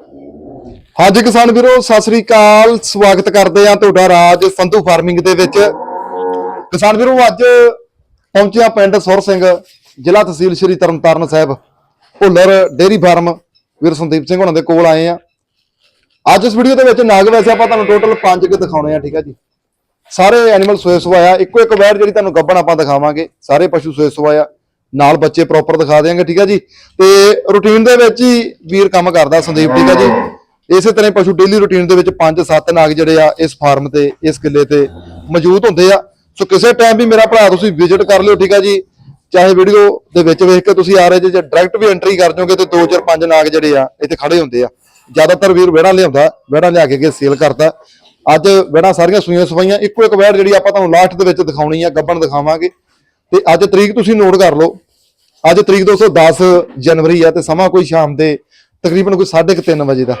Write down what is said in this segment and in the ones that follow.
ਹਾਂਜੀ ਕਿਸਾਨ ਵੀਰੋ, ਸਤਿ ਸ੍ਰੀ ਅਕਾਲ। ਸਵਾਗਤ ਕਰਦੇ ਆ ਤੁਹਾਡਾ ਰਾਜ ਸੰਧੂ ਫਾਰਮਿੰਗ ਦੇ ਵਿੱਚ। ਕਿਸਾਨ ਵੀਰੋ, ਅੱਜ ਪਹੁੰਚਿਆ ਪਿੰਡ ਸੁਰ ਸਿੰਘ, ਜ਼ਿਲ੍ਹਾ ਤਹਿਸੀਲ ਸ਼੍ਰੀ ਤਰਨਤਾਰਨ ਸਾਹਿਬ, ਭੁੱਲਰ ਡੇਰੀ ਫਾਰਮ। ਵੀਰ ਸੰਦੀਪ ਸਿੰਘ ਹੁਣਾਂ ਦੇ ਕੋਲ ਆਏ ਆ ਅੱਜ ਇਸ ਵੀਡੀਓ ਦੇ ਵਿੱਚ ਨਾਗ ਵੈਸੇ ਆਪਾਂ ਤੁਹਾਨੂੰ ਟੋਟਲ 5 ਕੇ ਦਿਖਾਉਣੇ ਆ ਠੀਕ ਆ ਜੀ। ਸਾਰੇ ਐਨੀਮਲ ਸੋਏ ਸਵਾਇਆ ਇੱਕੋ ਇੱਕ ਵੈਰ ਜਿਹੜੀ ਤੁਹਾਨੂੰ ਗੱਬਣ ਆਪਾਂ ਦਿਖਾਵਾਂਗੇ। ਸਾਰੇ ਪਸ਼ੂ ਸੋਏ ਸਵਾਇਆ ਨਾਲ ਬੱਚੇ ਪ੍ਰੋਪਰ ਦਿਖਾ ਦੇਾਂਗੇ ਠੀਕ ਆ ਜੀ? ਤੇ ਰੂਟੀਨ ਦੇ ਵਿੱਚ ਹੀ ਵੀਰ ਕੰਮ ਕਰਦਾ ਸੰਦੀਪ, ਠੀਕ ਆ ਜੀ? ਇਸੇ ਤਰ੍ਹਾਂ ਪਸ਼ੂ ਡੇਲੀ ਰੂਟੀਨ ਦੇ ਵਿੱਚ 5-7 ਨਾਗ ਜਿਹੜੇ ਆ, ਇਸ ਫਾਰਮ ਤੇ, ਇਸ ਕਿੱਲੇ ਤੇ ਮੌਜੂਦ ਹੁੰਦੇ ਆ। ਸੋ ਕਿਸੇ ਟਾਈਮ ਵੀ ਮੇਰਾ ਭਰਾ ਤੁਸੀਂ ਵਿਜ਼ਿਟ ਕਰ ਲਿਓ, ਠੀਕ ਆ ਜੀ? ਚਾਹੇ ਵੀਡੀਓ ਦੇ ਵਿੱਚ ਵੇਖ ਕੇ ਤੁਸੀਂ ਆ ਰਹੇ ਜੇ ਡਾਇਰੈਕਟ ਵੀ ਐਂਟਰੀ ਕਰ ਜਾਓਗੇ, ਤੇ 2-4-5 ਨਾਗ ਜਿਹੜੇ ਆ, ਇੱਥੇ ਖੜੇ ਹੁੰਦੇ ਆ। ਜ਼ਿਆਦਾਤਰ ਵੀਰ ਵਿਹੜਾ ਲਿਆਉਂਦਾ, ਵਿਹੜਾ ਲਿਆ ਕੇ ਸੇਲ ਕਰਦਾ। ਅੱਜ ਵਿਹੜਾ ਸਾਰੀਆਂ ਸੂਈਆਂ ਸਵਾਈਆਂ ਇੱਕੋ ਇੱਕ ਵੈੜ ਜਿਹੜੀ ਆਪਾਂ ਤੁਹਾਨੂੰ ਲਾਸਟ ਦੇ ਵਿੱਚ ਦਿਖਾਉਣੀ ਆ, ਗੱਬਣ ਦਿਖਾਵਾਂਗੇ। ਤੇ ਅੱਜ ਤਰੀਕ ਤੁਸੀਂ ਨੋਟ ਕਰ ਲਓ। ਅੱਜ ਤਰੀਕ ਦੋਸਤੋ 10 ਜਨਵਰੀ ਆ ਤੇ ਸਮਾਂ ਕੋਈ ਸ਼ਾਮ ਦੇ ਤਕਰੀਬਨ ਕੋਈ 3:30 ਵਜੇ ਦਾ।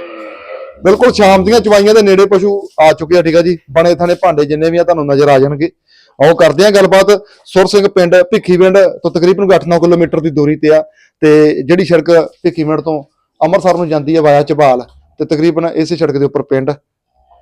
ਬਿਲਕੁਲ ਸ਼ਾਮ ਦੀਆਂ ਚਵਾਈਆਂ ਦੇ ਨੇੜੇ ਪਸ਼ੂ ਆ ਚੁੱਕੇ ਆ, ਠੀਕ ਆ ਜੀ। ਬਣੇ ਥਾਣੇ ਭਾਂਡੇ ਜਿੰਨੇ ਵੀ ਆ ਤੁਹਾਨੂੰ ਨਜ਼ਰ ਆ ਜਾਣਗੇ। ਆਓ ਕਰਦੇ ਆ ਗੱਲਬਾਤ। ਸੁਰ ਸਿੰਘ ਪਿੰਡ ਭਿੱਖੀ ਪਿੰਡ ਤੋਂ ਤਕਰੀਬਨ 8-9 ਕਿਲੋਮੀਟਰ ਦੀ ਦੂਰੀ ਤੇ ਆ ਤੇ ਜਿਹੜੀ ਸੜਕ ਭਿੱਖੀ ਪਿੰਡ ਤੋਂ ਅੰਮ੍ਰਿਤਸਰ ਨੂੰ ਜਾਂਦੀ ਹੈ ਵਾਇਆ ਚਬਾਲ ਤੇ ਤਕਰੀਬਨ ਇਸੇ ਸੜਕ ਦੇ ਉੱਪਰ ਪਿੰਡ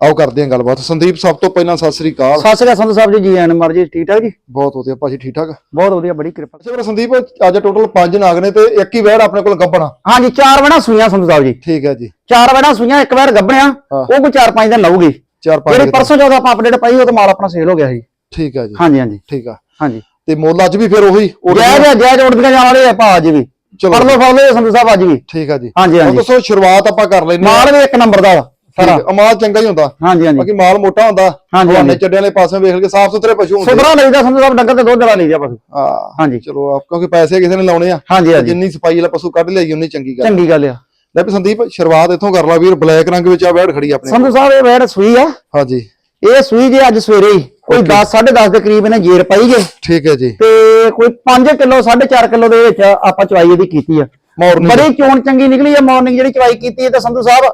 ਆਓ ਕਰਦੇ ਆ ਗੱਲਬਾਤ। ਸੰਦੀਪ ਸਭ ਤੋਂ ਪਹਿਲਾਂ ਸਤਿ ਸ੍ਰੀ ਅਕਾਲ। ਸਤਿ ਸ਼੍ਰੀ ਅਕਾਲ ਸਾਹਿਬ ਜੀ ਜੀ ਐਨ ਮਰ ਜੀ ਠੀਕ ਠਾਕ ਜੀ? ਬਹੁਤ ਵਧੀਆ ਭਾਜੀ ਠੀਕ ਠਾਕ? ਬਹੁਤ ਵਧੀਆ ਬੜੀ ਕਿਰਪਾ। ਅੱਛਾ ਫਿਰ ਸੰਦੀਪ ਅੱਜ ਟੋਟਲ 5 ਨਾਗ ਨੇ ਤੇ ਇੱਕ ਹੀ ਵੈੜ ਆਪਣੇ ਕੋਲ ਗੱਬਣਾ ਹਾਂਜੀ ਚਾਰ ਵੜਾ ਸੂਈਆਂ ਸੰਧੂ ਸਾਹਿਬ ਜੀ। ਠੀਕ ਹੈ ਜੀ। ਚਾਰ ਵੜਾ ਸੂਈਆਂ ਇੱਕ ਵਾਰ ਗੱਭਣਿਆ ਹਾਂ। ਉਹ ਕੋਈ ਚਾਰ ਪੰਜ ਦਿਨ ਲਊਗੀ। ਚਾਰ ਪੰਜ ਜਿਹੜੀ ਪਰਸੋਂ ਜਦੋਂ ਆਪਾਂ ਅਪਡੇਟ ਪਾਈ ਉਹ ਤਾਂ ਮਾਲ ਆਪਣਾ ਸੇਲ ਹੋ ਗਿਆ ਸੀ। ਠੀਕ ਹੈ ਜੀ। ਹਾਂਜੀ ਹਾਂਜੀ। ਠੀਕ ਆ। ਹਾਂਜੀ। ਤੇ ਮੁੱਲ ਅੱਜ ਵੀ ਫਿਰ ਉਹੀ ਉਹੀ- ਜੈ ਜੈ ਜੈ ਉੜਦੀਆਂ ਜਾਣ ਵਾਲੇ ਆਪਾਂ ਅੱਜ ਵੀ। ਚਲੋ ਫੜ ਲਓ ਫੜ ਲਓ ਸੰਧੂ ਸਾਹਿਬ ਅੱਜ ਵੀ। ਠੀਕ ਆ ਜੀ। ਹਾਂਜੀ, ਹਾਂਜੀ। ਦੱਸੋ ਸ਼ੁਰੂਆਤ ਆਪਾਂ ਕਰ ਲੈਣੀ ਮਾਲ ਵੀ ਇੱਕ ਨੰਬਰ ਦਾ ਵਾ। ਸਾਰਾ। ਮਾਲ ਚੰਗਾ ਹੀ ਹੁੰਦਾ। ਹਾਂਜੀ ਹਾਂਜੀ। ਬਾਕੀ ਮਾਲ ਮੋਟਾ ਹੁੰਦਾ। ਹਾਂਜੀ, ਹਾਂਜੀ। ਚੱਡਿਆਂ ਵਾਲੇ ਪਾਸੇ ਵੇਖ ਕੇ ਸਾਫ਼ ਸੁਥਰੇ ਪਸ਼ੂ ਹੁੰਦੇ। ਸੁਧਰਾ ਲਈਦਾ ਸੰਧੂ ਸਾਹਿਬ ਡੰਗਰ ਤੇ ਦੁੱਧ ਵਾਲਾ ਲਈਦਾ ਬਸ ਹਾਂ। ਹਾਂਜੀ। ਚਲੋ ਆਪ ਕਿਉਂਕਿ ਪੈਸੇ ਕਿਸੇ ਨੇ ਲਾਉਣੇ ਆ। ਹਾਂਜੀ ਹਾਂਜੀ। ਜਿੰਨੀ ਸਫ਼ਾਈ ਵਾਲਾ ਪਸ਼ੂ ਕੱਢ ਲਿਆਈ ਉਨੀ ਚੰਗੀ ਗੱਲ ਚੰਗੀ ਗੱਲ ਆ। ਲੈ ਵੀ ਸੰਦੀਪ ਸ਼ੁਰੂਆਤ ਇੱਥੋਂ ਕਰ ਲਾ ਵੀਰ ਬਲੈਕ ਰੰਗ ਵਿੱਚ ਆ ਵੈੜ ਖੜੀ ਆਪਣੇ। ਸੰਧੂ ਸਾਹਿਬ ਇਹ ਵੈੜ ਸੂਈ ਆ। ਹਾਂਜੀ। ਇਹ ਸੂਈ ਜੇ ਅੱਜ ਸਵੇਰੇ ਹੀ ਕੋਈ 10 10:30 ਦੇ ਕਰੀਬ ਇਹਨੇ ਜੇਰ ਪਾਈ ਜੇ। ਠੀਕ ਹੈ ਜੀ। ਤੇ ਕੋਈ 5 ਕਿਲੋ 4.5 ਕਿਲੋ ਦੇ ਵਿੱਚ ਆਪਾਂ ਚਵਾਈ ਇਹਦੀ ਕੀਤੀ ਆ। ਮਾਰਨਿੰਗ ਬੜੀ ਚੋਣ ਚੰਗੀ ਨਿਕਲੀ ਆ ਮਾਰਨਿੰਗ ਜਿਹੜੀ ਚਵਾਈ ਕੀਤੀ ਹੈ ਤਾਂ ਸੰਧੂ ਸਾਹਿਬ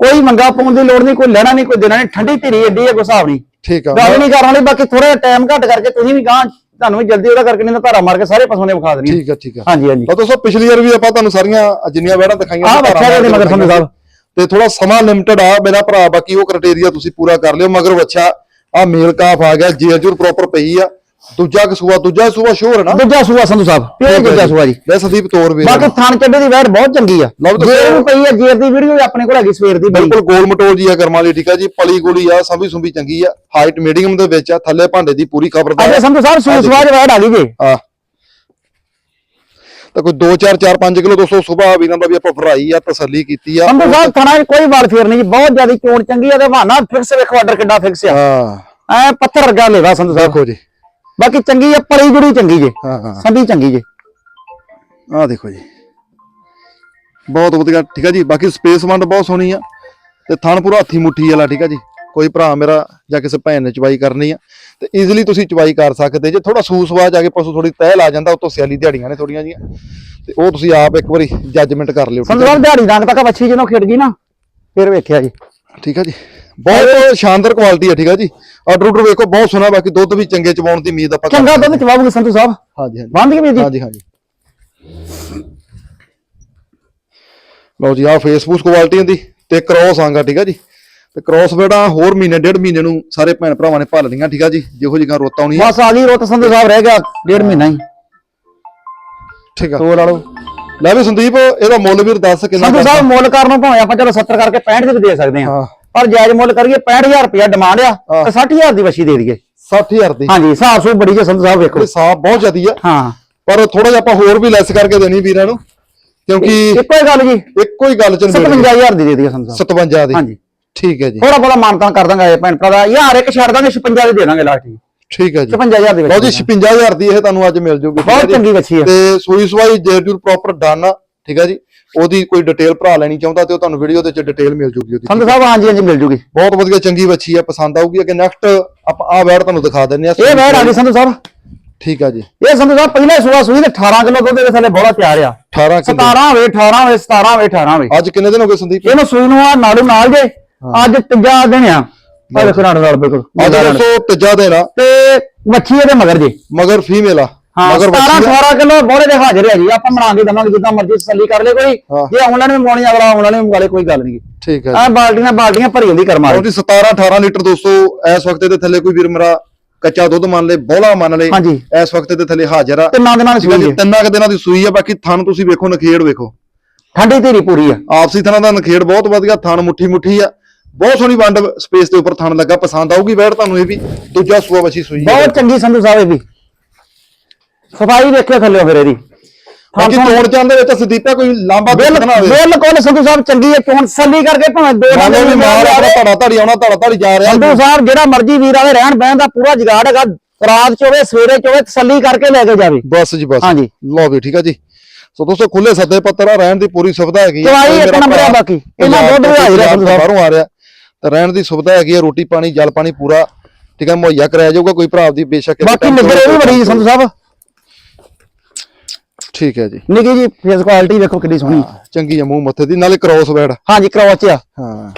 ਕੋਈ ਮੰਗਾ ਪਾਉਣ ਦੀ ਲੋੜ ਨਹੀਂ ਕੋਈ ਲੈਣਾ ਨਹੀਂ ਕੋਈ ਦੇਣਾ ਨਹੀਂ ਠੰਡੀ ਧੀਰੀ ਏਡੀ ਹੈ ਕੋਈ ਹਿਸਾਬ ਨਹੀਂ। ਠੀਕ ਆ। ਗੱਲ ਨਹੀਂ ਕਰਨ ਵਾਲੀ ਬਾਕੀ ਥੋੜਾ ਟਾਈਮ ਘੱਟ ਕਰਕੇ ਤੁਸੀਂ ਵੀ ਗਾਂ ਤੁਹਾਨੂੰ ਵੀ ਜਲਦੀ ਉਹਦਾ ਕਰਕੇ ਨਹੀਂ ਤਾਂ ਧਾਰਾ ਮਾਰ ਕੇ ਸਾਰੇ ਪਸ਼ੂਆਂ ਨੇ ਵਿਖਾ ਦੇਣੀ ਠੀਕ ਆ ਠੀਕ ਆ। ਹਾਂਜੀ ਹਾਂਜੀ। ਤਾਂ ਦੋਸਤੋ ਪਿਛਲੀ ਵਾਰ ਵੀ ਆਪਾਂ ਤੁਹਾਨੂੰ ਸਾਰੀਆਂ ਜਿੰਨੀਆਂ ਵੈੜਾਂ ਦਿਖਾਈਆਂ ਸੀ, ਬੱਚਾ ਦੇ ਮਗਰ ਸੰਧੂ ਸਾਹਿਬ ਤੇ ਥੋੜਾ ਸਮਾਂ ਲਿਮਟਿਡ ਆ ਮੇਰਾ ਭਰਾ ਬਾਕੀ ਉਹ ਕ੍ਰਾਈਟੇਰੀਆ ਤੁਸੀਂ ਪੂਰਾ ਕਰ ਲਿਓ ਮਗਰ ਬੱਚਾ ਆ ਮੇਲ ਕਾਫ ਆ ਗਿਆ ਜੇਰ ਜੁਰ ਪ੍ਰੋਪਰ ਪਈ ਆ। ਦੂਜਾ ਕਸੂਆ ਦੂਜਾ ਸੂਆ ਸ਼ੋਰ ਹੈ ਨਾ? ਦੂਜਾ ਸੂਆ ਸੰਧੂ ਸਾਹਿਬ ਪਿਓ ਦੂਜਾ ਸੂਆ ਜੀ। ਲੈ ਸੰਦੀਪ ਤੋਰ ਵੀ ਬਾਕੀ ਥਾਣ ਚੱਡੇ ਦੀ ਵੈਟ ਬਹੁਤ ਚੰਗੀ ਆ। ਜੇਰ ਵੀ ਪਈ ਆ ਜੇਰ ਦੀ ਵੀਡੀਓ ਵੀ ਆਪਣੇ ਕੋਲ ਹੈਗੀ ਸਵੇਰ ਦੀ ਬਿਲਕੁਲ ਗੋਲ ਮਟੋਲ ਜੀ ਆ ਕਰਮਾਂ ਵਾਲੀ ਠੀਕ ਆ ਜੀ। ਪਲੀ ਗੋਲੀ ਆ ਸੰਭੀ ਸੁੰਭੀ ਚੰਗੀ ਆ। ਹਾਈਟ ਮੀਡੀਅਮ ਦੇ ਵਿੱਚ ਆ ਥੱਲੇ ਭਾਂਡੇ ਦੀ ਪੂਰੀ ਖਬਰਦਾਰ ਅੱਛਾ ਸੰਧੂ ਸਾਹਿਬ ਸੂਸ ਵਾਜ ਵੈਟ ਆ ਗਈ ਜੀ। ਆ ਤਾਂ ਕੋਈ 2 4 4 5 ਕਿਲੋ ਦੋਸਤੋ ਸਵੇਰ ਵੀਰਾਂ ਦਾ ਵੀ ਆਪਾਂ ਫਰਾਈ ਆ ਤਸੱਲੀ ਕੀਤੀ ਆ। ਸੰਧੂ ਸਾਹਿਬ ਥਾਣਾ ਕੋਈ ਵਾਲ ਫੇਰ ਨਹੀਂ। ਜੀ ਬਹੁਤ ਜ਼ਿਆਦਾ ਚੋਣ ਚੰਗੀ ਆ ਤੇ ਬਹਾਨਾ ਫਿਕਸ ਵੇਖੋ ਆਰਡਰ ਕਿੱਡਾ ਫਿਕਸ ਆ। ਹਾਂ। ਐ ਪੱਥਰ ਵਰਗਾ ਲੈਵਾ ਸੰਧੂ ਸਾਹਿਬ। ਦੇਖੋ ਜੀ। ਬਾਕੀ ਚੰਗੀ ਆ ਪਲੀ ਗੁੜੀ ਚੰਗੀ ਜੇ ਹਾਂ ਹਾਂ। ਸੰਧੀ ਚੰਗੀ ਜੇ। ਆਹ ਦੇਖੋ ਜੀ। ਬਹੁਤ ਵਧੀਆ ਠੀਕ ਆ ਜੀ। ਬਾਕੀ ਸਪੇਸ ਵੰਡ ਬਹੁਤ ਸੋਹਣੀ ਆ ਤੇ ਥਣ ਪੂਰਾ ਹੱਥੀ ਮੁੱਠੀ ਵਾਲਾ ਠੀਕ ਆ ਜੀ। ਕੋਈ ਭਰਾ ਮੇਰਾ ਜਾਂ ਕਿਸੇ ਭੈਣ ਨੇ ਚਵਾਈ ਕਰਨੀ ਆ ਤੇ ਈਜ਼ੀਲੀ ਤੁਸੀਂ ਚਵਾਈ ਕਰ ਸਕਦੇ ਜੇ। ਥੋੜਾ ਸੂਸਵਾ ਜਾ ਕੇ ਪਸ਼ੂ ਥੋੜੀ ਤਹਿ ਲਾ ਜਾਂਦਾ ਉਤੋਂ ਸਿਆਲੀ ਦਿਹਾੜੀਆਂ ਨੇ ਥੋੜੀਆਂ ਜੀਆਂ। ਤੇ ਉਹ ਤੁਸੀਂ ਆਪ ਇੱਕ ਵਾਰੀ ਜੱਜਮੈਂਟ ਕਰ ਲਿਓ ਸਾਹਿਬ ਦਿਹਾੜੀ ਰੰਗ ਤੱਕ ਵੱਛੀ ਜਦੋਂ ਖਿੜ ਗਈ ਨਾ ਫਿਰ ਵੇਖਿਆ ਜੀ। ਠੀਕ ਆ ਜੀ। ਬਹੁਤ ਸ਼ਾਨਦਾਰ ਕੁਆਲਿਟੀ ਆ ਠੀਕ ਆ ਜੀ। ਆਰਡਰ ਆਰਡਰ ਵੇਖੋ ਬਹੁਤ ਸੋਹਣਾ ਬਾਕੀ ਦੁੱਧ ਵੀ ਚੰਗੇ ਚਵਾਉਣ ਦੀ ਉਮੀਦ ਆਪਾਂ ਚੰਗਾ ਦੁੱਧ ਚਵਾਉਂਗੇ ਸੰਧੂ ਸਾਹਿਬ। ਹਾਂਜੀ ਹਾਂਜੀ। ਬੰਦ ਕੇ ਵੀ ਜੀ। ਹਾਂਜੀ ਹਾਂਜੀ। ਲਓ ਜੀ ਆ ਫੇਸਬੁੱਕ ਕੁਆਲਿਟੀ ਦੀ ਤੇ ਕ੍ਰੋਸ ਆਂਗਾ ਠੀਕ ਆ ਜੀ। ਤੇ ਕ੍ਰੋਸ ਬੇੜਾ ਹੋਰ ਮਹੀਨੇ ਡੇਢ ਮਹੀਨੇ ਨੂੰ ਸਾਰੇ ਭੈਣ ਭਰਾਵਾਂ ਨੇ ਭੱਲ ਲੀਆਂ ਠੀਕ ਆ ਜੀ। ਜਿਹੋ ਜਿਹੀਆਂ ਰੋਤਾਂ ਆਉਣੀਆਂ। ਬਸ ਆ ਗਈ ਰੁੱਤ ਸੰਧੂ ਸਾਹਿਬ ਰਹਿ ਗਿਆ ਡੇਢ ਮਹੀਨਾ ਹੀ। ਠੀਕ ਆ। ਤੋੜ ਵਾਲੋ ਲੈ ਵੀ ਸੰਦੀਪ ਇਹਦਾ ਮੁੱਲ ਵੀਰ ਦੱਸ ਕਿੰਨਾ ਸੰਧੂ ਸਾਹਿਬ ਮੁੱਲ ਕਰਨ ਭਾਵੇਂ ਆਪਾਂ ਚਲੋ 70 ਕਰਕੇ 65 ਦੇ ਦੇ ਸਕਦੇ ਹਾਂ। ਹਾਂ ਪਰ ਜਾਇਜ਼ ਮੁੱਲ ਕਰੀਏ 65000 ਰੁਪਇਆ ਡਿਮਾਂਡ ਆ ਹਾਂ। ਤੇ 60000 ਦੀ ਵੱਛੀ ਦੇ ਦਈਏ। 60000 ਦੀ। ਹਾਂਜੀ ਹਿਸਾਬ ਸੂ ਬੜੀ ਜੇ ਸਾਹਿਬ ਵੇਖੋ। ਇਹ ਸਾਫ਼ ਬਹੁਤ ਜ਼ਿਆਦੀ ਆ। ਹਾਂ। ਪਰ ਥੋੜਾ ਜਿਹਾ ਆਪਾਂ ਹੋਰ ਵੀ ਲੈਸ ਕਰਕੇ ਦੇਣੀ ਵੀਰਾਂ ਨੂੰ ਕਿਉਂਕਿ ਇੱਕੋ ਹੀ ਗੱਲ ਜੀ। ਇੱਕੋ ਹੀ ਗੱਲ ਚ ਨਿਬੜ ਗਈ। 57000 ਦੀ ਦੇ ਦਈਏ ਸੰਧੂ ਸਾਹਿਬ। 57 ਦੀ। ਹਾਂਜੀ। ਠੀਕ ਹੈ ਜੀ। ਥੋੜਾ ਬੋਲਾ ਮਾਨਤਾਨ ਕਰ ਦਾਂਗਾ ਇਹ ਭੈਣ ਭਰਾ ਦਾ। ਯਾਰ ਇੱਕ ਛੱਡ ਦਾਂਗੇ 56 ਦੇ ਦੇ ਦਾਂਗੇ ਲਾਸਟ ਜੀ। ਠੀਕ ਹੈ ਜੀ। 55000 ਦੇ ਵਿੱਚ ਜੀ 56000 ਦੀ ਇਹ ਤੁਹਾਨੂੰ ਅੱਜ ਮਿਲ ਜੂਗੀ। ਹੈ ਬਹੁਤ। ਚੰਗੀ ਵੱਛੀ ਆ। ਤੇ ਸੂਈ ਸਵਾਈ ਜੇਰਜੂਰ ਪ੍ਰੋਪਰ ਡਨ ਆ। ਠੀਕ ਹੈ ਜੀ। ਉਹਦੀ ਕੋਈ ਡਿਟੇਲ ਭਰਾ ਲੈਣੀ ਚਾਹੁੰਦਾ ਤੇ ਉਹ ਤੁਹਾਨੂੰ ਵੀਡੀਓ ਦੇ ਵਿੱਚ ਡਿਟੇਲ ਮਿਲ ਜੂਗੀ ਉਹਦੀ ਸੰਧੂ ਸਾਹਿਬ ਹਾਂਜੀ ਹਾਂਜੀ ਮਿਲ ਜੂਗੀ। ਬਹੁਤ ਵਧੀਆ ਚੰਗੀ ਬੱਚੀ ਆ ਪਸੰਦ ਆਊਗੀ ਅੱਗੇ ਨੈਕਸਟ ਆਪਾਂ ਆ ਵੈੜ ਤੁਹਾਨੂੰ ਦਿਖਾ ਦਿੰਨੇ ਆ ਇਹ ਵੈੜ ਆ ਗਈ ਸੰਧੂ ਸਾਹਿਬ। ਠੀਕ ਆ ਜੀ। ਇਹ ਸੰਧੂ ਸਾਹਿਬ ਪਹਿਲੇ ਸੂਆ ਸੂਈ ਤੇ 18 ਕਿਲੋ ਦੁੱਧ ਦੇ ਥੱਲੇ ਬੋਲਾ ਤਿਆਰ ਆ। 18 ਕਿਲੋ। 17 ਹੋਵੇ 18 ਹੋਵੇ 17 ਹੋਵੇ 18 ਹੋਵੇ ਅੱਜ ਕਿੰਨੇ ਦਿਨ ਹੋ ਗਏ ਸੰਦੀਪ? ਇਹਨੂੰ ਸੂਈ ਨੂੰ ਆ ਨਾੜੂ ਨਾਲ ਜੇ ਅੱਜ ਤੀਜਾ ਦਿਨ ਆ। ਆ ਦੇਖੋ ਨਾੜੂ ਨਾਲ ਬਿਲਕੁਲ। ਅੱਜ ਦੋਸਤੋ ਤੀਜਾ ਦਿਨ ਆ। ਤੇ ਵੱਛੀ ਇਹਦੇ ਮਗਰ ਜੇ। ਮਗਰ ਫੀਮੇਲ ਆ। ਹਾਂ ਮਗਰ 17 ਬੱਚੀ ਆ। 18 ਕਿਲੋ ਬੋਲੇ ਦੇ ਹਾਜ਼ਰ ਹੈ ਜੀ ਆਪਾਂ ਬਣਾ ਕੇ ਦਵਾਂਗੇ ਜਿੱਦਾਂ ਮਰਜ਼ੀ ਤਸੱਲੀ ਕਰ ਲੈ ਕੋਈ। ਹਾਂ। ਜੇ ਆਨਲਾਈਨ ਵੀ ਮੋਣੀ ਅਗਲਾ ਆਨਲਾਈਨ ਵੀ ਵਾਲੇ ਕੋਈ ਗੱਲ ਨਹੀਂ ਠੀਕ ਹੈ ਆ ਬਾਲਟੀਆਂ ਬਾਲਟੀਆਂ ਭਰੀ ਹੁੰਦੀ ਕਰਮਾ ਜੀ 17 18 ਲੀਟਰ ਦੋਸਤੋ ਇਸ ਵਕਤ ਦੇ ਥੱਲੇ ਕੋਈ ਵੀਰ ਮੇਰਾ ਕੱਚਾ ਦੁੱਧ ਮੰਨ ਲੇ ਬੋਲਾ ਮੰਨ ਲੇ ਹਾਂਜੀ। ਇਸ ਵਕਤ ਦੇ ਥੱਲੇ ਹਾਜ਼ਰ ਆ। ਤਿੰਨਾਂ ਦਿਨਾਂ ਦੀ ਠੀਕ ਹੈ ਸੂਈ ਜੀ ਤਿੰਨਾਂ ਕੁ ਦਿਨਾਂ ਦੀ ਸੂਈ ਆ ਬਾਕੀ ਥਣ ਤੁਸੀਂ ਵੇਖੋ ਨਖੇੜ ਵੇਖੋ। ਠੰਡੀ ਧੀਰੀ ਪੂਰੀ ਆ। ਆਪਸੀ ਥਣਾਂ ਦਾ ਨਖੇੜ ਬਹੁਤ ਵਧੀਆ ਥਣ ਮੁੱਠੀ ਮੁੱਠੀ ਆ। ਬਹੁਤ ਸੋਹਣੀ ਵੰਡ ਸਪੇਸ ਦੇ ਉੱਪਰ ਥਣ ਲੱਗਾ ਪਸੰਦ ਆਊਗੀ ਬੈਠ ਤੁਹਾਨੂੰ ਇਹ ਵੀ। ਦੂਜਾ ਸੂਆ ਵਛੀ ਸੂਈ ਆ। ਬਹੁਤ ਚੰਗੀ ਸੰਧੂ ਸਾਹਿਬ ਇਹ ਵੀ। ਸਫ਼ਾਈ ਦੇਖਿਓ ਥੱਲੇ ਫਿਰ ਇਹਦੀ। ਬਾਕੀ ਤੋੜ ਚਾਂਦੇ ਵਿੱਚ ਸੰਦੀਪਾ ਕੋਈ ਲਾਂਬਾ ਦੇਖਣਾ ਹੋਵੇ। ਬਿਲਕੁਲ ਸੰਧੂ ਸਾਹਿਬ ਚੰਗੀ ਹੈ ਚੋਣ ਤਸੱਲੀ ਕਰਕੇ ਭਾਵੇਂ ਦੋ ਲਓ ਵੀ ਮਾਲ ਆਪਣਾ ਧੜਾ ਧੜੀ ਆਉਣਾ ਧੜਾ ਧੜੀ ਜਾ ਰਿਹਾ। ਸੰਧੂ ਸਾਹਿਬ ਜਿਹੜਾ ਮਰਜ਼ੀ ਵੀਰ ਆਵੇ ਰਹਿਣ ਬਹਿਣ ਦਾ ਪੂਰਾ ਜਗਾੜ ਹੈਗਾ। ਰਾਤ ਚ ਹੋਵੇ ਸਵੇਰੇ ਚ ਹੋਵੇ ਤਸੱਲੀ ਕਰਕੇ ਲੈ ਕੇ ਜਾਵੇ। ਬਸ ਜੀ ਬਸ। ਹਾਂਜੀ। ਲਓ ਵੀ ਠੀਕ ਆ ਜੀ। ਸੋ ਦੋਸਤੋ ਖੁੱਲੇ ਸੱਦੇ ਪੱਤਰ ਆ ਰਹਿਣ ਦੀ ਪੂਰੀ ਸੁਵਿਧਾ ਹੈਗੀ ਆ। ਚਵਾਈ ਇੱਕ ਮੇਰਾ ਨੰਬਰ ਆ ਬਾਕੀ। ਇਹਨਾਂ ਦੁੱਧ ਵੀ ਤੋਂ ਆ ਤੋਂ ਬਾਹਰੋਂ ਆ ਰਿਹਾ। ਤਾਂ ਰਹਿਣ ਦੀ ਸੁਵਿਧਾ ਹੈਗੀ ਆ ਰੋਟੀ ਪਾਣੀ ਜਲ ਪਾਣੀ ਪੂਰਾ। ਠੀਕ ਹੈ ਮੁਹੱਈਆ ਕਰਾਇਆ ਜਾਊਗਾ ਕੋਈ ਭਰਾ ਦੀ ਬੇਸ਼ੱਕ ਬਾਕੀ ਨਿੱਗਰ ਇਹ ਵੀ ਬੜੀ ਸੰਧੂ ਸਾਹਿਬ। ਠੀਕ ਹੈ ਜੀ। ਨਿੱਕੀ ਜੀ ਫੇਸ ਕੁਆਲਿਟੀ ਵੇਖੋ ਕਿੰਨੀ ਸੋਹਣੀ। ਚੰਗੀ ਆ ਮੂੰਹ ਮੱਥੇ ਦੀ ਨਾਲੇ ਕ੍ਰੋਸ ਬੈਡ ਹਾਂਜੀ ਕ੍ਰੋਸ ਚ ਆ। ਹਾਂ।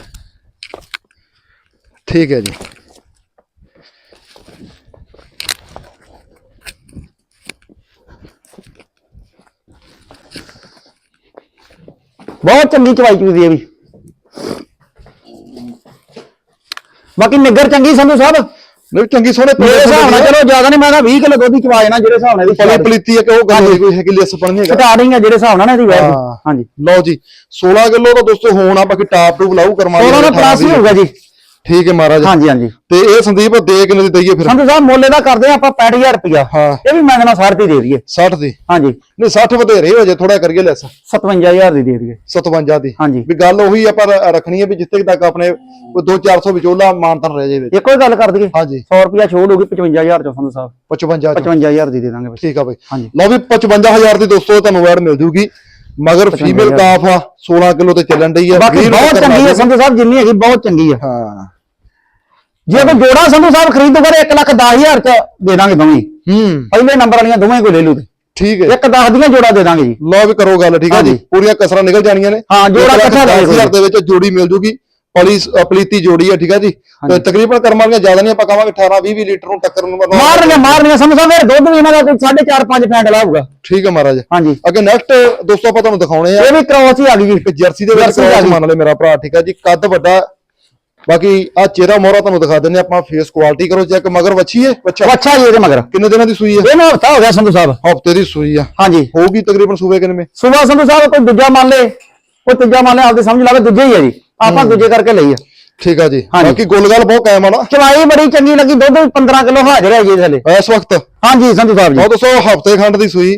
ਠੀਕ ਹੈ ਜੀ। ਬਹੁਤ ਚੰਗੀ ਚਵਾਈ ਚੂਦੀ ਹੈ ਵੀ। ਬਾਕੀ ਨਿੱਗਰ ਚੰਗੀ ਸੰਧੂ ਸਾਹਿਬ ਨਹੀਂ ਚੰਗੀ ਸੋਹਣੇ ਮੇਰੇ ਹਿਸਾਬ ਨਾਲ ਚਲੋ ਜ਼ਿਆਦਾ ਨਹੀਂ ਮੈਂ ਤਾਂ 20 ਕਿਲੋ ਦੁੱਧ ਚਵਾਈ ਨਾ ਜਿਹੜੇ ਹਿਸਾਬ ਨਾਲ ਪਲੀ ਇਹਦੀ ਪਲੀਤੀ ਹੈ ਕਿ ਉਹ ਗੱਲ ਕੋਈ ਹੈਗੀ ਲਿਸਪਣ ਨਹੀਂ ਹੈਗਾ। ਸਟਾਰਟਿੰਗ ਹੈ ਜਿਹੜੇ ਹਿਸਾਬ ਨਾਲ ਇਹਦੀ ਹਾਂ। ਹਾਂਜੀ। ਲਓ ਜੀ 16 ਕਿਲੋ ਦਾ ਦੋਸਤੋ ਹੋਣਾ ਬਾਕੀ ਟਾਪ ਟੂਪ ਲਾਊ ਕਰਮਾ ਉਹਨਾਂ ਦਾ ਪਲੱਸ ਹੀ ਹੋਊਗਾ ਜੀ। ਠੀਕ ਹੈ ਮਹਾਰਾਜ। ਹਾਂਜੀ ਹਾਂਜੀ। ਤੇ ਇਹ ਸੰਦੀਪ ਦੇ ਕਿੰਨੇ ਦੀ ਦਈਏ ਫਿਰ? ਸੰਧੂ ਸਾਹਿਬ ਮੁੱਲ ਇਹਦਾ ਕਰਦੇ ਆ ਆਪਾਂ 65000 ਰੁਪਇਆ ਹਾਂ। ਇਹ ਵੀ ਮੰਗਣਾ 60 ਦੀ ਦੇ ਦਈਏ। 60 ਦੀ? ਹਾਂਜੀ। ਨਹੀਂ 60 ਵਧੇਰੇ ਹੋ ਜੇ ਥੋੜਾ ਕਰੀਏ ਲੈਸ 57000 ਦੀ ਦੇ ਦਈਏ। 57 ਦੀ। ਹਾਂਜੀ। ਵੀ ਗੱਲ ਉਹੀ ਆਪਾਂ ਰ- ਰੱਖਣੀ ਹੈ ਵੀ ਜਿੱਥੇ ਤੱਕ ਆਪਣੇ 2-400 ਵਿਚੋਲਾ ਮਾਨਤਨ ਰਹਿ ਜਾਵੇ। ਇੱਕੋ ਹੀ ਗੱਲ ਕਰ ਦਈਏ। ਹਾਂਜੀ। 100 ਰੁਪਇਆ ਛੋੜ ਹੋਊਗੀ 55000 ਚੋਂ ਸੰਧੂ ਸਾਹਿਬ। 55 ਚ। 55000 ਦੀ ਦੇ ਦਾਂਗੇ ਬਸ। ਠੀਕ ਆ ਬਈ। ਹਾਂਜੀ। ਲਓ ਵੀ 55000 ਦੀ ਦੋਸਤੋ ਤੁਹਾਨੂੰ ਵੈਡ ਮਿਲ ਜੂਗੀ। ਮਗਰ ਫੀਮੇਲ ਕਾਫ ਆ 16 ਕਿਲੋ ਤੇ ਚੱਲਣ ਡਈ ਆ ਬਾਕੀ ਬਹੁਤ ਚੰਗੀ ਹੈ ਸੰਧੂ ਸਾਹਿਬ ਜਿੰਨੀ ਹੈਗੀ ਬਹੁਤ ਚੰਗੀ ਹੈ ਹਾਂ। ਜੇ ਕੋਈ ਜੋੜਾ ਸੰਧੂ ਸਾਹਿਬ ਖਰੀਦੂਗਾ ਤੇ 1 ਲੱਖ 10000 ਚ ਦੇ ਦਾਂਗੇ ਦੋਵੇਂ। ਹੂੰ। ਪਹਿਲੇ ਨੰਬਰ ਵਾਲੀਆਂ ਦੋਵੇਂ ਕੋਈ ਲੈ ਲੂ ਤੇ। ਠੀਕ ਹੈ। ਇੱਕ 10 ਦੀਆਂ ਜੋੜਾ ਦੇ ਦਾਂਗੇ ਜੀ। ਲਓ ਵੀ ਕਰੋ ਗੱਲ ਠੀਕ ਆ ਜੀ। ਪੂਰੀਆਂ ਕਸਰਾਂ ਨਿਕਲ ਜਾਣੀਆਂ ਨੇ। ਹਾਂ, ਜੋੜਾ ਇਕੱਠਾ ਦਸ ਦੇ ਹਜ਼ਾਰ ਦੇ ਵਿੱਚ ਜੋੜੀ ਮਿਲ ਜੂਗੀ। ਪਲੀ ਅਪਲੀਤੀ ਜੋੜੀ ਆ ਠੀਕ ਆ ਜੀ? ਤੇ ਤਕਰੀਬਨ ਕਰਮਾਂ ਦੀਆਂ ਜ਼ਿਆਦਾ ਨਹੀਂ ਆਪਾਂ ਕਹਾਂਗੇ 18 20 ਲੀਟਰ ਨੂੰ ਟੱਕਰ ਨੂੰ ਮਾਰਨੀਆਂ ਸੰਧੂ ਸਾਹਿਬ ਇਹ ਦੁੱਧ ਵੀ ਇਹਨਾਂ ਦਾ ਕੋਈ 4.5 5 ਫੈਂਟ ਲਾਊਗਾ। ਠੀਕ ਹੈ ਮਹਾਰਾਜ। ਹਾਂਜੀ। ਅੱਗੇ ਨੈਕਸਟ ਦੋਸਤੋ ਆਪਾਂ ਤੁਹਾਨੂੰ ਦਿਖਾਉਣੇ ਆ। ਇਹ ਵੀ ਕ੍ਰੋਸ ਹੀ ਆ ਗਈ। ਜੀ ਇੱਕ ਜਰਸੀ ਦੇ ਵਿੱਚ ਆ ਕ੍ਰੋਸ। ਮੰਨ ਲੈ ਮੇਰਾ ਭਰਾ ਠੀਕ ਆ ਜੀ? ਕੱਦ ਵੱਡਾ। ਬਾਕੀ ਆ ਚਿਹਰਾ ਮੋਹਰਾ ਤੁਹਾਨੂੰ ਦਿਖਾ ਦਿੰਨੇ ਆਪਾਂ ਫੇਸ ਕੁਆਲਿਟੀ ਕਰੋ ਚੈੱਕ ਮਗਰ ਵੱਛੀ ਹੈ ਬੱਚਾ ਅੱਛਾ ਜੀ ਇਹਦੇ ਮਗਰ। ਕਿੰਨੇ ਦਿਨਾਂ ਦੀ ਸੂਈ ਹੈ ਇਹਨੂੰ ਹਫਤਾ ਹੋ ਗਿਆ ਸੰਧੂ ਸਾਹਿਬ। ਹਫ਼ਤੇ ਦੀ ਸੂਈ ਆ। ਹਾਂਜੀ। ਹੋਊਗੀ ਤਕਰੀਬਨ ਸੂਬੇ ਕਿੰਨੇ ਸੁਬਾ ਸੰਧੂ ਸਾਹਿਬ ਕੋਈ ਦੂਜਾ ਮੰਨ ਲੇ ਕੋਈ ਤੀਜਾ ਮੰਨ ਲੇ ਆਪਦੇ ਸਮਝ ਲਾਵੇ ਦੂਜੇ ਹੀ ਹੈ ਜੀ। ਆਪਾਂ ਦੂਜੇ ਕਰਕੇ ਲਈ ਆ ਠੀਕ ਆ ਜੀ। ਬਾਕੀ ਗੁੱਲਗਲ ਬਹੁਤ ਕਾਇਮ ਆ ਨਾ। ਚਵਾਈ ਬੜੀ ਚੰਗੀ ਲੱਗੀ ਦੁੱਧ ਵੀ 15 ਕਿਲੋ ਹਾਜ਼ਰ ਹੈ ਜੀ ਥੱਲੇ। ਇਸ ਵਕਤ? ਹਾਂਜੀ ਸੰਧੂ ਸਾਹਿਬ ਜੀ। ਉਹ ਦੱਸੋ ਹਫ਼ਤੇ ਖੰਡ ਦੀ ਸੂਈ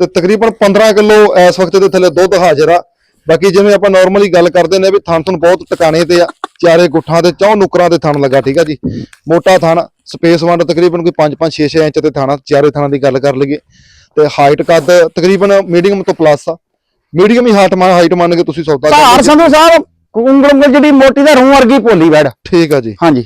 ਤੇ ਤਕਰੀਬਨ 15 ਕਿਲੋ ਇਸ ਵਕਤ ਦੇ ਥੱਲੇ ਦੁੱਧ ਹਾਜ਼ਰ ਆ। ਬਾਕੀ ਜਿਵੇਂ ਆਪਾਂ ਨਾਰਮਲੀ ਗੱਲ ਕਰਦੇ ਨੇ ਵੀ ਥਣ ਥਣ ਬਹੁਤ ਟਿਕਾਣੇ ਤੇ ਆ ਚਾਰੇ ਗੁੱਠਾਂ ਤੇ ਚੌ ਨੁਕਰਾਂ ਤੇ ਥਣ ਲੱਗਾ ਠੀਕ ਆ ਜੀ। ਮੋਟਾ ਥਣ ਸਪੇਸ ਵੰਡ ਤਕਰੀਬਨ ਕੋਈ 5 5 6 6 ਇੰਚ ਤੇ ਥਾਣਾ ਚਾਰੇ ਥਣਾਂ ਦੀ ਗੱਲ ਕਰ ਲਈਏ। ਤੇ ਹਾਈਟ ਕੱਦ ਤਕਰੀਬਨ ਮੀਡੀਅਮ ਤੋਂ ਪਲੱਸ ਆ। ਮੀਡੀਅਮ ਹੀ ਹਾਈਟ ਮੰਨ ਹਾਈਟ ਮੰਨ ਕੇ ਤੁਸੀਂ ਸੌਦਾ ਕਰ ਧਾਰ ਲਓ ਜੀ। ਸੰਧੂ ਸਾਹਿਬ ਉਂਗਲ ਉਂਗਲ ਜਿਹੜੀ ਮੋਟੀ ਦਾ ਰੂਹ ਵਰਗੀ ਭੋਲੀ ਬੈੜ ਠੀਕ ਆ ਜੀ। ਹਾਂਜੀ।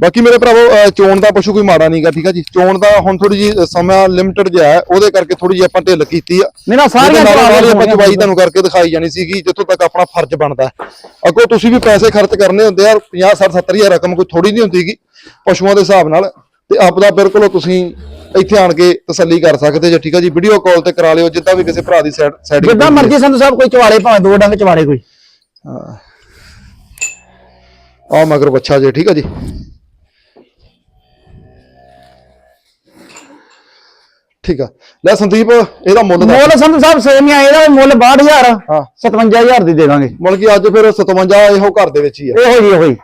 ਬਾਕੀ ਮੇਰੇ ਭਰਾਵੋ ਚੋਣ ਦਾ ਪਸ਼ੂ ਕੋਈ ਮਾੜਾ ਨਹੀਂਗਾ ਠੀਕ ਆ ਜੀ? ਚੋਣ ਦਾ ਹੁਣ ਥੋੜੀ ਜੀ ਸਮਾਂ ਲਿਮਟਿਡ ਜਿਹਾ ਹੈ ਉਹਦੇ ਕਰਕੇ ਥੋੜੀ ਜੀ ਆਪਾਂ ਢਿੱਲ ਕੀਤੀ ਆ। ਨਹੀਂ ਨਾ ਸਾਰੀਆਂ ਚਵਾਈ ਆਪਾਂ ਚਵਾਈ ਤੁਹਾਨੂੰ ਕਰਕੇ ਦਿਖਾਈ ਜਾਣੀ ਸੀਗੀ ਜਿੱਥੋਂ ਤੱਕ ਆਪਣਾ ਫਰਜ਼ ਬਣਦਾ। ਅੱਗੋਂ ਤੁਸੀਂ ਵੀ ਪੈਸੇ ਖਰਚ ਕਰਨੇ ਹੁੰਦੇ ਆ 50 60 70 ਹਜ਼ਾਰ ਰਕਮ ਕੋਈ ਥੋੜੀ ਨਹੀਂ ਹੁੰਦੀਗੀ ਪਸ਼ੂਆਂ ਦੇ ਹਿਸਾਬ ਨਾਲ। ਤੇ ਆਪਦਾ ਬਿਲਕੁਲ ਤੁਸੀਂ ਇੱਥੇ ਆਣ ਕੇ ਤਸੱਲੀ ਕਰ ਸਕਦੇ ਜੇ ਠੀਕ ਆ ਜੀ? ਵੀਡੀਓ ਕਾਲ ਤੇ ਕਰਾ ਲਿਓ ਜਿੱਦਾਂ ਵੀ ਕਿਸੇ ਭਰਾ ਦੀ ਸਾਈਡ ਜਿੱਦਾਂ ਮਰਜ਼ੀ ਸੰਧੂ ਸਾਹਿਬ ਕੋਈ ਚਵਾੜੇ ਭਾਵੇਂ ਦੋ ਡੰਗ ਚਵਾੜੇ ਕੋਈ। ਆ ਮਗਰ ਬੱਚਾ ਜੇ ਠੀਕ ਆ ਜੀ? ਠੀਕ ਆ। ਲੈ ਸੰਦੀਪ ਇਹਦਾ ਮੁੱਲ ਦਾ ਮੁੱਲ ਸੰਧੂ ਸਾਹਿਬ ਸੇਮ ਹੀ ਆ ਇਹਦਾ ਮੁੱਲ 62000 ਹਾਂ। 57000 ਦੀ ਦੇ ਦਾਂਗੇ। ਮਤਲਬ ਕਿ ਅੱਜ ਫਿਰ 57 ਇਹੋ ਘਰ ਦੇ ਵਿੱਚ ਹੀ ਆ। ਇਹੋ ਜੀ ਇਹੋ ਹੀ।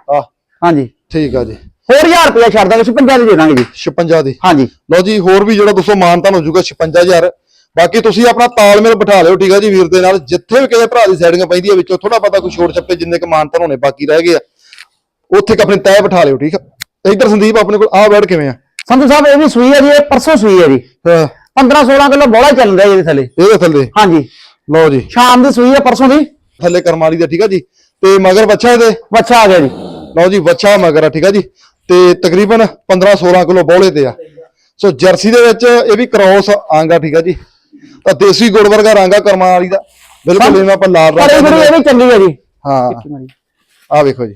ਹਾਂਜੀ। ਠੀਕ ਆ ਜੀ। ਹੋਰ 1000 ਰੁਪਇਆ ਛੱਡ ਦਾਂਗੇ 56 ਦੀ ਦੇ ਦਾਂਗੇ ਜੀ। 56 ਦੀ। ਹਾਂਜੀ। ਲਓ ਜੀ ਹੋਰ ਵੀ ਜਿਹੜਾ ਦੋਸਤੋ ਮਾਨਤਾਨ ਹੋ ਜਾਊਗਾ 56000 ਬਾਕੀ ਤੁਸੀਂ ਆਪਣਾ ਤਾਲਮੇਲ ਬਿਠਾ ਲਿਓ ਠੀਕ ਆ ਜੀ ਵੀਰ ਦੇ ਨਾਲ। ਜਿੱਥੇ ਵੀ ਕਿਸੇ ਭਰਾ ਦੀ ਸੈਟਿੰਗ ਪੈਂਦੀ ਹੈ ਵਿੱਚੋਂ ਥੋੜਾ ਪਤਾ ਕੋਈ ਛੋਟ ਛੱਪੇ ਜਿੰਨੇ ਕ ਮਾਨਤਾਨ ਹੋਣੇ ਬਾਕੀ ਰਹਿ ਗਏ ਆ। ਉੱਥੇ ਕ ਆਪਣੇ ਤੈਅ ਬਿਠਾ ਲਿਓ ਠੀਕ ਆ। ਇੱਧਰ ਸੰਦੀਪ ਆਪਣੇ ਕੋਲ ਆਹ ਬੈਠ ਕਿਵੇਂ ਆ? ਸੰਧੂ ਸਾਹਿਬ ਇਹ ਵੀ ਸੂਈ ਹੈ ਜੀ ਇਹ ਪਰਸੋਂ ਸੂਈ ਹੈ ਜੀ। ਹਾਂ, 15 16 ਕਿਲੋ ਬੋਲਾ ਚੱਲ ਰਿਹਾ ਜੀ ਇਹਦੇ ਥੱਲੇ। ਇਹਦੇ ਥੱਲੇ? ਹਾਂਜੀ। ਲਓ ਜੀ। ਸ਼ਾਮ ਦੀ ਸੂਈ ਹੈ ਪਰਸੋਂ ਦੀ। ਥੱਲੇ ਕਰਮਾਲੀ ਦਾ ਠੀਕ ਆ ਜੀ। ਤੇ ਮਗਰ ਬੱਚਾ ਇਹਦੇ? ਬੱਚਾ ਆ ਗਿਆ ਜੀ। ਲਓ ਜੀ ਬੱਚਾ ਮਗਰ ਆ ਠੀਕ ਆ ਜੀ? ਤੇ ਤਕਰੀਬਨ 15 16 ਕਿਲੋ ਬੋਲੇ ਤੇ ਆ। ਸੋ ਜਰਸੀ ਦੇ ਵਿੱਚ ਇਹ ਵੀ ਕ੍ਰੋਸ ਆਂਗਾ ਠੀਕ ਆ ਜੀ? ਤਾਂ ਦੇਸੀ ਗੁੜ ਵਰਗਾ ਰੰਗਾ ਕਰਮਾਂ ਵਾਲੀ ਦਾ। ਬਿਲਕੁਲ ਜਿਵੇਂ ਆਪਾਂ ਲਾਲ ਪਰ ਇਹ ਰੰਗ ਜਿਹੜੀ ਇਹ ਵੀ ਚੰਗੀ ਹੈ ਜੀ। ਹਾਂ। ਆ ਵੇਖੋ ਜੀ।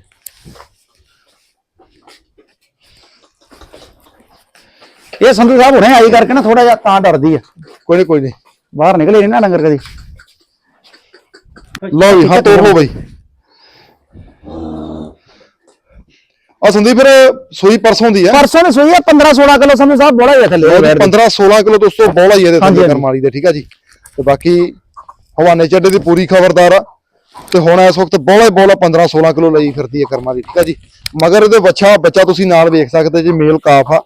ਇਹ ਸੰਧੂ ਸਾਹਿਬ ਹੁਣੇ ਆਈ ਕਰਕੇ ਨਾ ਥੋੜਾ ਜਿਹਾ ਤਾਂ ਡਰਦੀ ਆ। ਕੋਈ ਨਹੀਂ ਕੋਈ ਨਹੀਂ ਬਾਹਰ ਨਿਕਲੇ ਨਹੀਂ ਨਾ ਡੰਗਰ ਕਦੀ। ਲਓ ਜੀ ਹਾਂ ਤੋਰ ਲਓ ਬਈ। ਆ ਸੰਦੀਪ ਫਿਰ ਸੂਈ ਪਰਸੋਂ ਦੀ ਆ ਪਰਸੋਂ ਦੀ ਸੂਈ ਆ 15 16 ਕਿਲੋ ਸੰਧੂ ਸਾਹਿਬ ਬੋਲਾ ਹੀ ਆ ਥੱਲੇ। ਉਹ 15 16 ਕਿਲੋ ਦੋਸਤੋ ਬੋਲਾ ਹੀ ਇਹਦੇ ਹਾਂਜੀ। ਕਰਮਾਲੀ ਦੇ ਠੀਕ ਆ ਜੀ? ਤੇ ਬਾਕੀ ਹਵਾਨੇ ਚੱਡੇ ਦੀ ਪੂਰੀ ਖਬਰਦਾਰ ਆ। ਤੇ ਹੁਣ ਇਸ ਵਕਤ ਬੋਲਾ ਹੀ ਬੋਲਾ 15 16 ਕਿਲੋ ਲਈ ਫਿਰਦੀ ਹੈ ਕਰਮਾਲੀ ਠੀਕ ਆ ਜੀ? ਮਗਰ ਇਹਦੇ ਬੱਚਾ ਬੱਚਾ ਤੁਸੀਂ ਨਾਲ ਵੇਖ ਸਕਦੇ ਜੀ ਮੇਲ ਕਾਫ ਆ।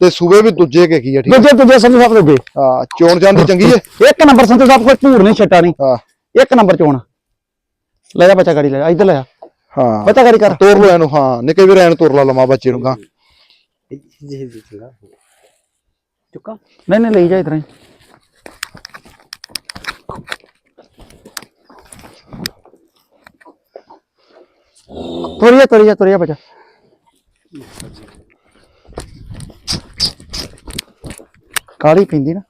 ਤੇ ਸੂਬੇ ਵੀ ਦੂਜੇ ਕੇ ਕੀ ਆ ਠੀਕ ਆ? ਦੂਜੇ ਦੂਜੇ ਸੰਧੂ ਸਾਹਿਬ ਦੂਜੇ। ਹਾਂ ਚੋਣ ਚਾਂਦੀ ਚੰਗੀ ਹੈ? ਇੱਕ ਨੰਬਰ ਸੰਧੂ ਸਾਹਿਬ ਕੋਈ ਧੂੜ ਨਹੀਂ ਛੱਟਾ ਨਹੀਂ। ਹਾਂ। ਇੱਕ ਨੰਬਰ ਚੋਣ। ਲੈ ਜਾ ਬੱਚਾ ਗਾੜੀ ਲੈ ਜਾ ਇੱਧਰ ਲੈ ਜਾ। ਹਾਂ। ਬੱਚਾ ਗਾੜੀ ਕਰ। ਤੋਰ ਲੋ ਇਹਨੂੰ ਹਾਂ। ਨਿੱਕੇ ਵੀਰ ਐਨ ਤੋਰ ਲਾ ਲਮਾ ਬੱਚੇ ਨੂੰ ਗਾਂ। ਚੁੱਕਾ। ਨਹੀਂ ਨਹੀਂ ਲਈ ਜਾ ਇਤਰਾ ਹੀ। ਤੋਰੀਆ ਤੋਰੀਆ ਤੋਰੀਆ ਬੱਚਾ। ਕਾਲੀ ਪਿੰਦੀ ਨਾ।